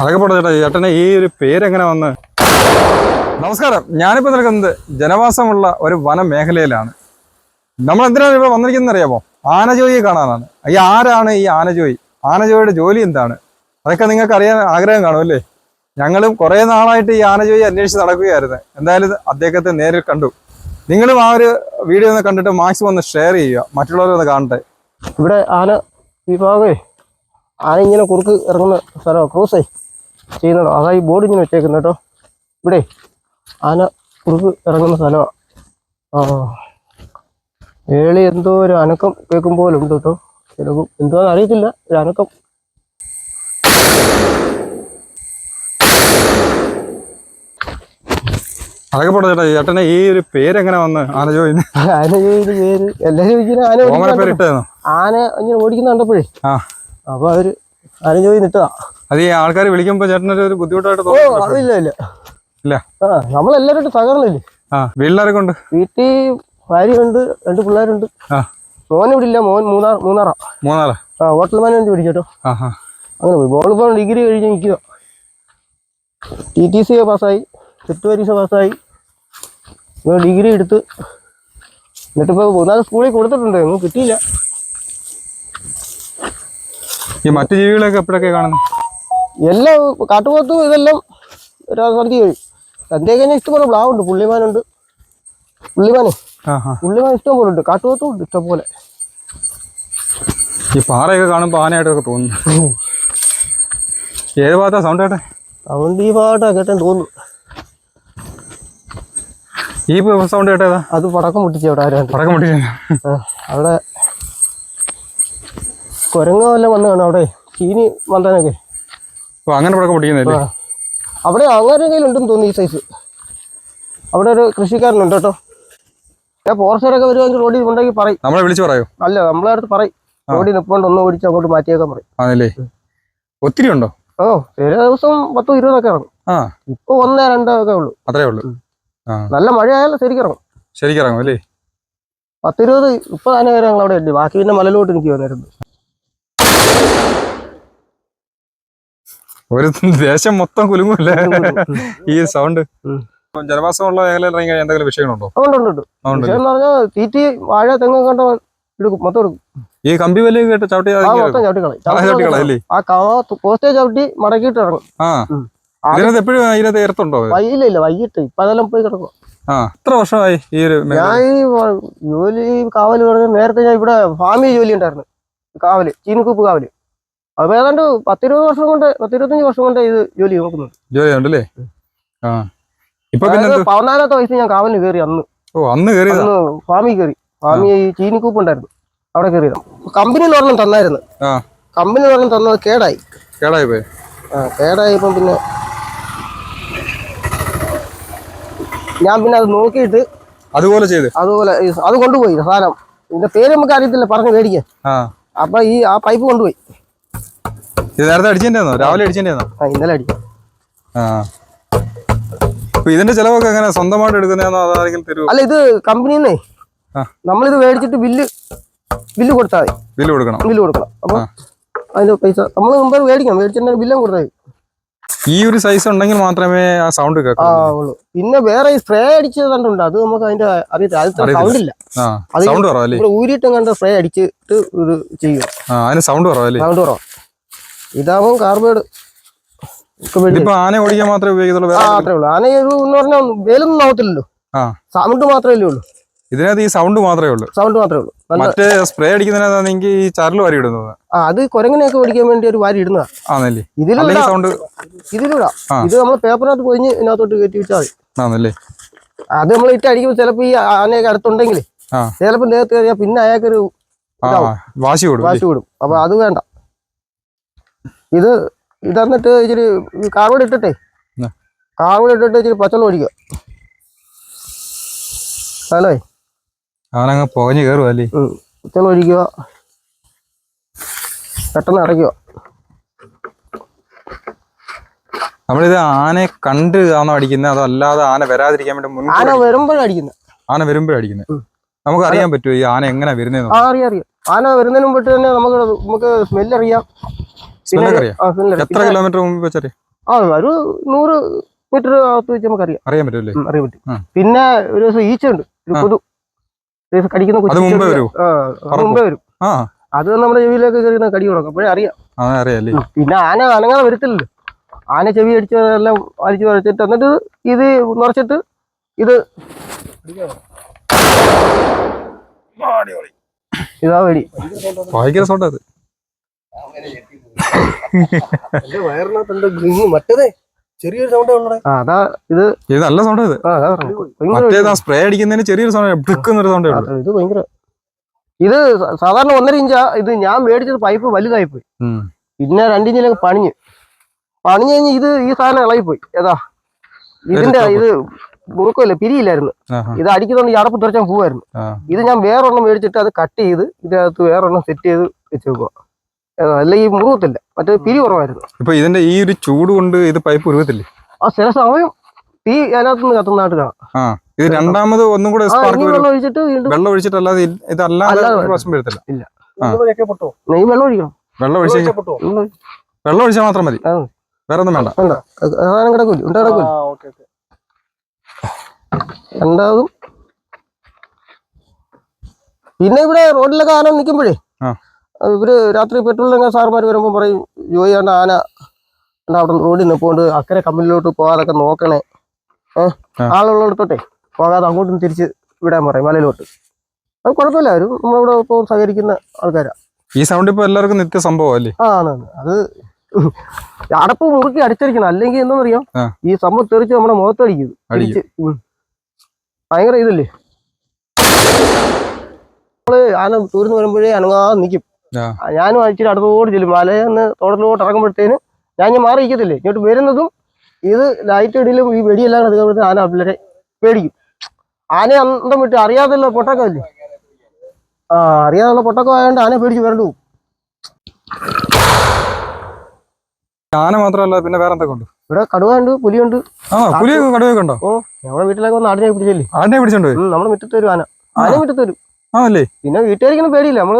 അതൊക്കെ ചേട്ടാ ചേട്ടനെ ഈ ഒരു പേരെങ്ങനെ വന്ന്? നമസ്കാരം ഞാനിപ്പോൾ നിൽക്കുന്നത് ജനവാസമുള്ള ഒരു വനമേഖലയിലാണ്. നമ്മൾ എന്തിനാണ് ഇവിടെ വന്നിരിക്കുന്നത് അറിയാമോ? ആനജോയിയെ കാണാനാണ്. ഈ ആരാണ് ഈ ആനജോയി ആനജോയിയുടെ ജോലി എന്താണ്? അതൊക്കെ നിങ്ങൾക്ക് അറിയാൻ ആഗ്രഹം കാണും അല്ലേ? ഞങ്ങളും കുറേ നാളായിട്ട് ഈ ആനജോയി അന്വേഷിച്ച് നടക്കുകയായിരുന്നു. എന്തായാലും അദ്ദേഹത്തെ നേരിൽ കണ്ടു. നിങ്ങളും ആ ഒരു വീഡിയോ ഒന്ന് കണ്ടിട്ട് മാക്സിമം ഒന്ന് ഷെയർ ചെയ്യുക. മറ്റുള്ളവരൊന്ന് കാണട്ടെ. ഇവിടെ ആന ഈ ഭാഗമേ ആന ഇങ്ങനെ കുറുക്ക് ഇറങ്ങുന്ന സ്ഥലമാണ്. ക്രൂസേ ചെയ്യുന്നത്. അതാ ഈ ബോർഡ് ഇങ്ങനെ വെച്ചേക്കുന്നത് കേട്ടോ ഇവിടെ ആന കുറുക്ക് ഇറങ്ങുന്ന സ്ഥലമാണ് ആ ഏളി എന്തോ ഒരു അനക്കം കേൾക്കും പോലെ ഉണ്ട് കേട്ടോ ചിലപ്പോൾ എന്തോന്ന് അറിയത്തില്ല. ഒരു അനക്കം. അതൊക്കെ പോട്ടെ ചേട്ടാ ചേട്ടനെ ഈ ഒരു പേര് എങ്ങനെ വന്ന് ആനജോയിന്ന് ആന ചോദിക്കുന്ന പേര് എല്ലാരും ഇങ്ങനെ ആന ആന ഇങ്ങനെ ഓടിക്കുന്ന കണ്ടപ്പോഴേ. ആ. അപ്പൊ അവർ ആന ചോദി നിട്ടതാ അത് ഈ ആൾക്കാർ വിളിക്കുമ്പോ ചേട്ടനൊരു ഒരു ബുദ്ധിമുട്ടായിട്ട് ഓ അതില്ല ഇല്ല ഇല്ല. ആ നമ്മളെല്ലാവരും സഹകരണമില്ലേ? ആ വീട്ടിലാരൊക്കെ ഉണ്ട്? വീട്ടിൽ ഭാര്യയുണ്ട് രണ്ട് പിള്ളേരുണ്ട്. ആ. മോൻ ഇവിടെ ഇല്ല മോൻ മൂന്നാർ മൂന്നാറാ. മൂന്നാൾ ആ ഹോട്ടൽ മാനേജ് പഠിച്ചോ ആ ആ. അങ്ങനെ പോയി. മോളിപ്പോൾ ഡിഗ്രി കഴിഞ്ഞ് നിൽക്കുക ടി ടി സി പാസ്സായി സെറ്റ് പരീക്ഷ പാസ്സായി. ഇപ്പോൾ ഡിഗ്രി എടുത്ത് എന്നിട്ടിപ്പോൾ മൂന്നാൽ സ്കൂളിൽ കൊടുത്തിട്ടുണ്ട്. ഒന്നും കിട്ടിയില്ല. ഈ മറ്റു ജീവികളൊക്കെ എപ്പോഴൊക്കെ കാണുന്നു? എല്ലാം കാട്ടുപോത്തും ഇതെല്ലാം സ്ഥലത്ത് കഴിയും. സന്ധ്യ കഴിഞ്ഞാൽ ഇഷ്ടംപോലെ പ്ലാവുണ്ട് പുള്ളിമാനുണ്ട് പുള്ളിമാനെ? പുള്ളിമാൻ ഇഷ്ടം പോലെ ഉണ്ട് കാട്ടുപോത്തും ഉണ്ട് ഇഷ്ടം പോലെ. ഈ പാറയൊക്കെ കാണുമ്പോൾ ആനയായിട്ടൊക്കെ തോന്നുന്നു. ഏത് ഭാഗത്താ സൗണ്ട് കേട്ടെ? സൗണ്ട് ഈ ഭാഗത്താ കേട്ടെന്ന് തോന്നുന്നു. ഈ സൗണ്ട് കേട്ടേതാ അത് പടക്കം പൊട്ടിച്ചു അവിടെ ആരും? പടക്കം പൊട്ടിക്കുന്നു അവിടെ കുരങ്ങ വല്ലതും വന്നു കാണും അവിടെ. ചീനി വന്നാനൊക്കെ ഓ അങ്ങനെ പൊട്ടിക്കുന്നില്ലേ ആ. അവിടെ അങ്ങനെ കയ്യിലുണ്ടെന്ന് തോന്നുന്നു ഈ സൈസ് അവിടെ ഒരു കൃഷിക്കാരനുണ്ട് കേട്ടോ. ഞാൻ ഫോറസ്റ്റുകാരൊക്കെ വരുവാണെങ്കിൽ റോഡിൽ ഉണ്ടെങ്കിൽ പറയും. നമ്മളെ വിളിച്ച് പറയോ. അല്ല നമ്മളെ അടുത്ത് പറയും. റോഡിൽ നിൽപ്പുണ്ട് ഒന്ന് ഓടിച്ച് അങ്ങോട്ട് മാറ്റിയേക്കാൻ പറയും. ആണല്ലേ? ഒത്തിരി ഉണ്ടോ? ഓ ചില ദിവസം പത്തോ ഇരുപതൊക്കെ ഇറങ്ങും. ആ. ഇപ്പൊ ഒന്നേ രണ്ടോ ഒക്കെ ഉള്ളു. അത്രേ ഉള്ളൂ. നല്ല മഴയായാലും ശരിക്കും ഇറങ്ങും. ശരിക്കും ഇറങ്ങും അല്ലേ? പത്തിരുപത് മുപ്പത് ആന വരെ ഞങ്ങൾ അവിടെ ഉണ്ട് ബാക്കി പിന്നെ മലയിലോട്ട് എനിക്ക് വന്നിരുന്നു ഒരു ദേശം മൊത്തം കുലുങ്ങൂല്ലേ ഈ സൗണ്ട് ജലവാസമുള്ള മേഖലയിൽ ഇറങ്ങി കഴിഞ്ഞാൽ എന്തെങ്കിലും വിഷയങ്ങളുണ്ടോ? അതുകൊണ്ട് ഉണ്ട് ഉണ്ട്. അതുകൊണ്ട് വിഷയം എന്ന് പറഞ്ഞാൽ തീറ്റി വാഴ തെങ്ങ് കണ്ട എടുക്കും മൊത്തം എടുക്കും. ഈ കമ്പി വലിയ കേട്ട് ചവിട്ടി ആ മൊത്തം ചവിട്ടിക്കളയും ആ പോസ്റ്റേ ചവിട്ടി മടക്കിയിട്ട് ഇറങ്ങും. ആ. ഉം. ഇതിനകത്ത് എപ്പോഴും ഇതിനകത്ത് ഏർത്തുണ്ടോ വൈകില്ല ഇല്ല വൈകിട്ട്. ഇപ്പൊ അതെല്ലാം പോയി കിടക്കും. ആ എത്ര വർഷമായി ഈ ഒരു ഞാൻ ഈ ജോലി കാവൽ പറഞ്ഞ നേരത്തെ ഞാൻ ഇവിടെ ഫാമിൽ ജോലി ഉണ്ടായിരുന്നു. കാവൽ ചീനിക്കൂപ്പ് കാവൽ. അപ്പൊ ഏതാണ്ട് പത്തിരുപത് വർഷം കൊണ്ട് പത്തിരുപത്തഞ്ച് വർഷം കൊണ്ട് ഇത് ജോലി നോക്കുന്നു ജോലി ഉണ്ടല്ലേ? ആ. ഇപ്പൊ പിന്നെ അതായത് എന്ത്? പതിനാലാമത്തെ വയസ്സിൽ ഞാൻ കാവലിന് കയറി അന്ന്. ഓ അന്ന് കയറി അന്ന് ഫാമിൽ കയറി ഫാമി ഈ ചീനിക്കൂപ്പ് ഉണ്ടായിരുന്നു. അവിടെ കയറിയതാണ് കമ്പനി ഒരെണ്ണം തന്നായിരുന്നു. കമ്പനി ഒരെണ്ണം തന്നത് കേടായി. കേടായി പോയി. ആ കേടായപ്പം പിന്നെ ഞാൻ പിന്നെ അത് നോക്കിയിട്ട് അതുപോലെ ചെയ്ത്? അതുപോലെ അത് കൊണ്ടുപോയി സാധനം. ഇതിന്റെ പേര് നമുക്ക് അറിയത്തില്ല പറഞ്ഞ് മേടിക്കാൻ. അപ്പൊ ഈ ആ പൈപ്പ് കൊണ്ടുപോയി. ഇത് നേരത്തെ അടിച്ചതിന്റെയാണോ രാവിലെ ആ ഇന്നലെ അടിക്കും ആ. അപ്പൊ ഇതിന്റെ ചെലവൊക്കെ എങ്ങനെ സ്വന്തമായിട്ട് എടുക്കുന്നതാണോ അതാരെങ്കിലും തരുമോ അല്ല ഇത് കമ്പനിന്നേ. നമ്മളിത് മേടിച്ചിട്ട് ബില്ല് ബില്ല് കൊടുത്താൽ മതി. ബില്ല് കൊടുക്കണം. ബില്ല് കൊടുക്കണം. അപ്പൊ. അതിന്റെ പൈസ നമ്മൾ മുമ്പ് മേടിക്കണം. മേടിച്ചിട്ടുണ്ടെങ്കിൽ ബില്ലും കൊടുത്താൽ മതി. ഈ ഒരു സൈസ് ഉണ്ടെങ്കിൽ മാത്രമേ ആ സൗണ്ട് ആ കേൾക്കൂ ഉള്ളൂ. പിന്നെ വേറെ ഈ സ്പ്രേ അടിച്ചത് കണ്ടുണ്ട് അത് നമുക്ക് അതിന്റെ അറിയത്തില്ല. അത് സൗണ്ട് ഇല്ല. ആ. സൗണ്ട് കുറവല്ലേ? ഊരിയിട്ടും കണ്ട സ്പ്രേ അടിച്ചിട്ട് ഇത് ചെയ്യുക ആ അതിന് സൗണ്ട് കുറവല്ലേ? സൗണ്ട് കുറവാ. ഇതാവുമ്പോൾ കാർബേഡ് ആന ഓടിക്കാൻ മാത്രമേ ഉപയോഗിക്കത്തുള്ളൂ അത്രേ ഉള്ളൂ. ആന എന്ന് പറഞ്ഞാൽ വേലൊന്നും ആവത്തില്ലല്ലോ സൗണ്ട് മാത്രമേ ഉള്ളൂ. ഇതിനകത്ത് ഈ സൗണ്ട് മാത്രമേ ഉള്ളൂ. സൗണ്ട് മാത്രമേ ഉള്ളൂ. മറ്റേ സ്പ്രേ അടിക്കുന്നതിനകത്താണെങ്കിൽ ഈ ചരൽ വാരി ഇടുന്നത്. ആ അത് കുരങ്ങനെയൊക്കെ ഓടിക്കാൻ വേണ്ടി ഒരു വാരി ഇടുന്നതാ. ആണല്ലേ ഇതിലും അല്ലെങ്കിൽ ഇടാം. സൗണ്ട് ഇതിലൂടെ ഇത് നമ്മൾ പേപ്പറിനകത്ത് പൊതിഞ്ഞ് ഇതിനകത്തോട്ട് കയറ്റി വെച്ചാൽ മതി. ആണല്ലേ അത് നമ്മൾ ഇട്ട് അടിക്കുമ്പോൾ ചിലപ്പോൾ ഈ ആനയൊക്കെ അടുത്തുണ്ടെങ്കിൽ ചിലപ്പോൾ നേരത്തെ പിന്നെ അയാൾക്കൊരു വാശി കൊടുക്കും വാശി വിടും അപ്പൊ അത് വേണ്ട. ഇത് ഇതന്നിട്ട് ഇച്ചിരി കാർബോഡ് ഇട്ടിട്ടേ. കാർബോഡ് ഇട്ടിട്ട് ഇച്ചിരി പച്ചവെള്ളം ഒഴിക്കുക. ഹലോ അവനങ്ങ് പുകഞ്ഞ് കയറുക അല്ലേ? പച്ചവെള്ളം ഒഴിക്കുക. പെട്ടെന്ന് അടയ്ക്കുക നമ്മളിത് ആനയെ കണ്ട് ആണോ അടിക്കുന്നത് അതോ അല്ലാതെ ആന വരാതിരിക്കാൻ വേണ്ടി മുൻ ആന? വരുമ്പോഴാണ് അടിക്കുന്നത് ആന വരുമ്പോഴാണ് അടിക്കുന്നത് നമുക്ക് അറിയാൻ പറ്റുമോ ഈ ആന എങ്ങനെ വരുന്നത് അറിയാം അറിയാം. ആന വരുന്നതിന് മുമ്പിട്ട് തന്നെ നമുക്ക് നമുക്ക് സ്മെല്ല് അറിയാം എത്ര കിലോമീറ്റർ മുമ്പ് വെച്ചറിയാം ആ ഒരു നൂറ് മീറ്റർ അകത്ത് വെച്ച് നമുക്കറിയാം അറിയാൻ പറ്റുമല്ലേ അറിയാൻ പറ്റും. പിന്നെ ഒരു ദിവസം ഈച്ച ഉണ്ട് ഒരു. കൊതു കടിക്കുന്ന കൊച്ചു മുമ്പേ വരും? ആ അത് നമ്മുടെ ചെവിയിലേക്ക് കയറി കടി കൊടുക്കും. അപ്പോഴേ അറിയാം. അത് അറിയാല്ലേ പിന്നെ ആന അനങ്ങാതെ വരത്തില്ലല്ലോ. ആന ചെവി അടിച്ചതെല്ലാം അടിച്ചു വരച്ചിട്ട് എന്നിട്ട് ഇത് നിറച്ചിട്ട് ഇത് ഇതാ വേടി ഭയങ്കര സൗണ്ട് അത്. എന്റെ വയറിനകത്ത് എന്താ ഗ്രിങ് മറ്റേതേ ചെറിയൊരു സൗണ്ടേ അതാ ഇത്. ഇത് നല്ല സൗണ്ട് ഇത്. മറ്റേത് സ്പ്രേ അടിക്കുന്നതിന് ചെറിയൊരു സൗണ്ട് സൗണ്ട് ഇത് ഭയങ്കര ഇത് സാധാരണ ഒന്നര ഇഞ്ചാ ഇത് ഞാൻ മേടിച്ചത് പൈപ്പ് വലുതായി പോയി. പിന്നെ രണ്ടിഞ്ചിലൊക്കെ പണിഞ്ഞ്. പണിഞ്ഞ് കഴിഞ്ഞ് ഇത് ഈ സാധനം ഇളകിപ്പോയി ഏതാ? ഇതിന്റെ. ഇത് മുറുക്കമില്ല പിരിയില്ലായിരുന്നു. ഇത് അടിക്കുന്നതുകൊണ്ട് ഈ അടപ്പ് തുറച്ചാൽ പോവായിരുന്നു. ഇത് ഞാൻ വേറൊരെണ്ണം മേടിച്ചിട്ട് അത് കട്ട് ചെയ്ത് ഇതിനകത്ത് വേറൊരെണ്ണം സെറ്റ് ചെയ്ത് വെച്ച് വെക്കുക അല്ല ഈ മുറുകത്തില്ല. മറ്റേ പിരി കുറവായിരുന്നു. ഇപ്പൊ ഇതിന്റെ ഈ ഒരു ചൂട് കൊണ്ട് ഇത് പൈപ്പ് ഉരുവത്തില്ലേ? ആ ചില സമയം തീ അതിനകത്ത് നിന്ന് കത്തുന്നതായിട്ട് കാണാം ആ ഇത് രണ്ടാമത് ഒന്നും കൂടെ വെള്ളം ഒഴിച്ചിട്ട് വെള്ളം ഇതല്ലാതെ അല്ലാതെ പ്രശ്നം വരത്തില്ല. ഇല്ല. നെയ് വെള്ളം ഒഴിക്കണം. വെള്ളം ഒഴിച്ച് വെള്ളം ഒഴിച്ചാൽ മാത്രം മതി. വേറെ ഒന്നും വേണ്ട. സാധനം കിടക്കൂല ഉണ്ട് കിടക്കൂല ഓക്കെ ഓക്കെ. രണ്ടാമതും പിന്നെ ഇവിടെ റോഡിലൊക്കെ ആന നിൽക്കുമ്പോഴേ ആ. രാത്രി പെട്രോൾ പെട്രോളിലൊക്കെ സാറുമാർ വരുമ്പോൾ പറയും ജോയിയാണ് ആന അവിടെ റോഡിൽ നിൽപ്പോണ്ട് അക്കരെ കമ്പനിയിലോട്ട് പോകാതൊക്കെ നോക്കണേ ഏഹ് ആളുള്ളടത്തോട്ടെ പോകാതെ അങ്ങോട്ടും തിരിച്ച് വിടാൻ പറയും മലയിലോട്ട് അത് കുഴപ്പമില്ല അവരും നമ്മളിവിടെ ഇപ്പോൾ സഹകരിക്കുന്ന ആൾക്കാരാ ഈ സൗണ്ട് ഇപ്പോൾ എല്ലാവർക്കും നിത്യ സംഭവം അല്ലേ ആ ആണ്. അത് അടപ്പ് മുറുക്കി അടിച്ചടിക്കണം അല്ലെങ്കിൽ എന്താണെന്നറിയാം. ഈ സംഭവം തെറിച്ച് നമ്മുടെ മുഖത്തടിക്കും അടിച്ച്. ഭയങ്കര ഇതല്ലേ നമ്മൾ ആന തൂർന്ന് വരുമ്പോഴേ അനങ്ങാതെ നിൽക്കും. ഞാനും അടിച്ചിട്ട് അടുത്തോട് ചെല്ലും. മലയെന്ന് തോട്ടത്തിലോട്ട് ഇറങ്ങുമ്പോഴത്തേന് ഞാൻ ഞാൻ മാറി ഇരിക്കത്തില്ലേ ഇങ്ങോട്ട് വരുന്നതും ഇത് ലൈറ്റ് ഇടയിലും ഈ വെടിയെല്ലാം കൂടെ എടുക്കുമ്പോഴത്തേന് ആന പിള്ളേരെ പേടിക്കും. ആന അന്തം വിട്ട് അറിയാതുള്ള പൊട്ടക്കമല്ലേ? ആ അറിയാതുള്ള പൊട്ടക്കം ആയതുകൊണ്ട് ആന പേടിച്ച് വരണ്ടു ആന മാത്രമല്ല പിന്നെ വേറെ എന്തൊക്കെ ഉണ്ട്? ഇവിടെ കടുവയുണ്ട് പുലിയുണ്ട്. ആ പുലിയൊക്കെ കടുവയൊക്കെ ഉണ്ടോ? ഓ നമ്മുടെ വീട്ടിലൊക്കെ വന്ന് ആടിനെ പിടിച്ചല്ലേ ആടിനെ പിടിച്ചോണ്ട് നമ്മുടെ മുറ്റത്ത് വരും ആന. ആന മുറ്റത്ത് വരും. ആ അല്ലേ പിന്നെ വീട്ടുകാരിക്കൊന്നും പേടിയില്ല. നമ്മൾ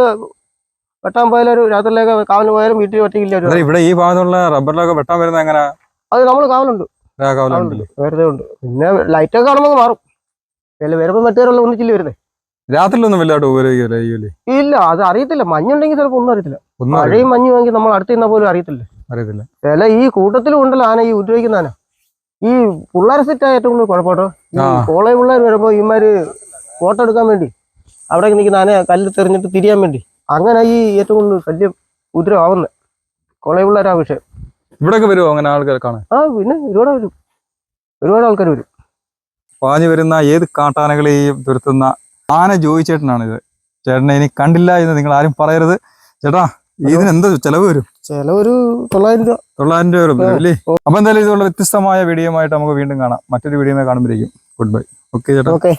വെട്ടാൻ പോയാലും ഒരു രാത്രിയിലേക്ക് കാവലിന് പോയാലും വീട്ടിൽ ഒറ്റയ്ക്കില്ല ഇവിടെ ഈ ഭാഗത്തുള്ള റബ്ബറിലൊക്കെ വെട്ടാൻ വരുന്നത് എങ്ങനെ? അത് നമ്മൾ കാവലുണ്ട്. വെറുതെ ഉണ്ട്. പിന്നെ ലൈറ്റ് ഒക്കെ കാണുമ്പോൾ മാറും. വരുമ്പോൾ മറ്റേവരുള്ള ഒന്നിച്ചില്ല വരുന്നേ? രാത്രിയിലൊന്നും വല്ലാണ്ട് ഉപയോഗിക്കില്ലേ ഇല്ല അത് അറിയത്തില്ല. മഞ്ഞുണ്ടെങ്കിൽ ചിലപ്പോൾ ഒന്നും അറിയത്തില്ല. മഴയും മഞ്ഞുമെങ്കിൽ നമ്മൾ അടുത്ത് നിന്നാൽ പോലും അറിയത്തില്ല. അറിയത്തില്ല. ചില ഈ കൂട്ടത്തിലും ഉണ്ടല്ലോ ആന ഈ ഉപദ്രവിക്കുന്ന ആന ഈ പിള്ളേരെ സെറ്റായ ഏറ്റവും കൂടുതൽ കുഴപ്പമാട്ടോ. കോളേജ് പിള്ളേർ വരുമ്പോൾ ഇമാര് ഫോട്ടോ എടുക്കാൻ വേണ്ടി അവിടെ നിൽക്കുന്ന ആന കല്ല് തെറിഞ്ഞിട്ട് തിരിയാൻ വേണ്ടി. അങ്ങനെ ഈ ഏറ്റവും കൂടുതൽ ശല്യം ഉദ്രം കോളേജ് കൊളയുള്ളവരാ വിഷയം. ഇവിടെയൊക്കെ വരുമോ അങ്ങനെ ആൾക്കാർ കാണാൻ? ആ പിന്നെ ഒരുപാട് വരും. ഒരുപാട് ആൾക്കാർ വരും. പാഞ്ഞു വരുന്ന ഏത് കാട്ടാനകളെയും തുരുത്തുന്ന ആന ജോയി ചേട്ടനാണിത് ചേട്ടനെ ഇനി കണ്ടില്ല എന്ന് നിങ്ങൾ ആരും പറയരുത്. ചേട്ടാ ഇതിന് എന്താ ചെലവ് വരും? ചില ഒരു തൊള്ളായിരം രൂപ. തൊള്ളായിരം രൂപ വരും അല്ലേ? അപ്പൊ എന്തായാലും ഇതുള്ള വ്യത്യസ്തമായ വീഡിയോ ആയിട്ട് നമുക്ക് വീണ്ടും കാണാം. മറ്റൊരു വീഡിയോ കാണുമ്പോഴേക്കും. ഗുഡ് ബൈ ഓക്കെ ചേട്ടാ. ഓക്കെ